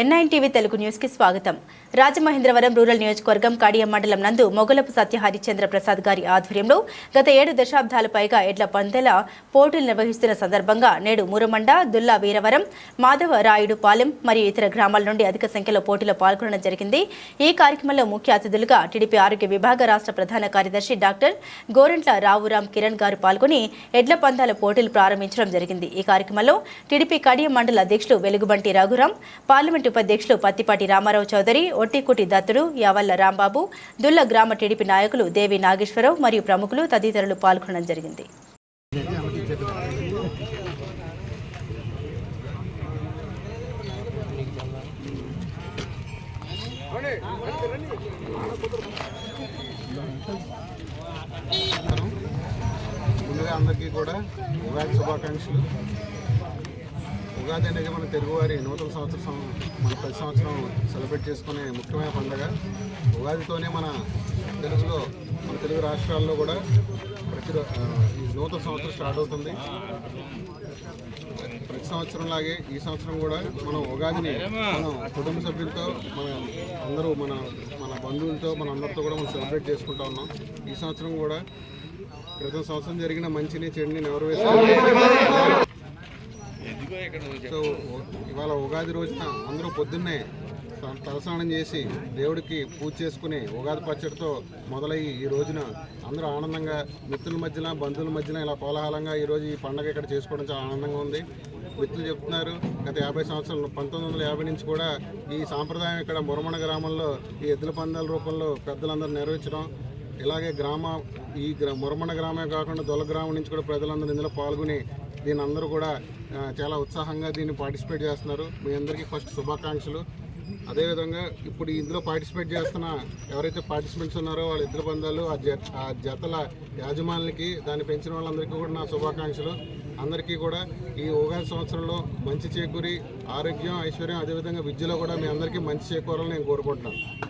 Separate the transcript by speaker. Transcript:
Speaker 1: NIN TV Telugu న్యూస్కి స్వాగతం. Rajamahendravaram rural నియోజకవర్గం కాడియం మండలం నందు మొగలపు సత్య హరిచంద్ర ప్రసాద్ గారి ఆధ్వర్యంలో గత ఏడు దశాబ్దాల పైగా ఎడ్ల పందెల పోటీలు నిర్వహిస్తున్న సందర్భంగా నేడు మురమండ దుల్లా వీరవరం మాధవ రాయుడు పాలెం మరియు ఇతర గ్రామాల నుండి అధిక సంఖ్యలో పోటీలో పాల్గొనడం జరిగింది. ఈ కార్యక్రమంలో ముఖ్య అతిథులుగా టీడీపీ ఆరోగ్య విభాగ రాష్ట్ర ప్రధాన కార్యదర్శి డాక్టర్ గోరంట్ల రావురాం కిరణ్ గారు పాల్గొని ఎడ్ల పందాల పోటీలు ప్రారంభించడం జరిగింది. ఈ కార్యక్రమంలో టీడీపీ కడియం మండల అధ్యక్షులు వెలుగుబంటి రఘురాం పార్లమెంటు ఉపాధ్యక్షులు పత్తిపాటి రామారావు చౌదరి ఒట్టికుటి దత్తుడు యావల్ల రాంబాబు దుల్ల గ్రామ టీడీపీ నాయకులు దేవి నాగేశ్వరరావు మరియు ప్రముఖులు తదితరులు పాల్గొనడం జరిగింది.
Speaker 2: ముందుగా అందరికీ కూడా ఉగాది శుభాకాంక్షలు. ఉగాది అనేది మన తెలుగువారి నూతన సంవత్సరం మన ప్రతి సంవత్సరం సెలబ్రేట్ చేసుకునే ముఖ్యమైన పండుగ. ఉగాదితోనే మన తెలుగులో మన తెలుగు రాష్ట్రాల్లో కూడా ప్రతి ఈ నూతన సంవత్సరం స్టార్ట్ అవుతుంది. ప్రతి సంవత్సరం లాగే ఈ సంవత్సరం కూడా మనం ఉగాదిని మనం కుటుంబ సభ్యులతో మన అందరూ మన మన బంధువులతో మన అందరితో కూడా మనం సెలబ్రేట్ చేసుకుంటా ఉన్నాం. ఈ సంవత్సరం కూడా క్రితం సంవత్సరం జరిగిన మంచిని చెడుని ఎవరు సో ఇవాళ ఉగాది రోజున అందరూ పొద్దున్నే త- తలస్నానం చేసి దేవుడికి పూజ చేసుకుని ఉగాది పచ్చడితో మొదలయ్యి ఈ రోజున అందరూ ఆనందంగా మిత్రుల మధ్యన బంధువుల మధ్యన ఇలా కోలాహలంగా ఈరోజు ఈ పండగ ఇక్కడ చేసుకోవడం చాలా ఆనందంగా ఉంది. మిత్రులు చెప్తున్నారు గత యాభై సంవత్సరాలు పంతొమ్మిది వందల యాభై నుంచి కూడా ఈ సాంప్రదాయం ఇక్కడ మురమణ గ్రామంలో ఈ ఎద్దుల పందాల రూపంలో పెద్దలందరూ నెరవేర్చడం ఇలాగే గ్రామ ఈ మురమణ గ్రామే కాకుండా దొల గ్రామం నుంచి కూడా ప్రజలందరూ ఇందులో పాల్గొని దీని అందరూ కూడా చాలా ఉత్సాహంగా దీన్ని పార్టిసిపేట్ చేస్తున్నారు. మీ అందరికీ ఫస్ట్ శుభాకాంక్షలు. అదేవిధంగా ఇప్పుడు ఇందులో పార్టిసిపేట్ చేస్తున్న ఎవరైతే పార్టిసిపెంట్స్ ఉన్నారో వాళ్ళ ఇద్దరు బంధాలు ఆ జత ఆ జతల యాజమానులకి దాన్ని పెంచిన వాళ్ళందరికీ కూడా నా శుభాకాంక్షలు. అందరికీ కూడా ఈ ఉగాది సంవత్సరంలో మంచి చేకూరి ఆరోగ్యం ఐశ్వర్యం అదేవిధంగా విద్యలో కూడా మీ అందరికీ మంచి చేకూరాలని నేను కోరుకుంటున్నాను.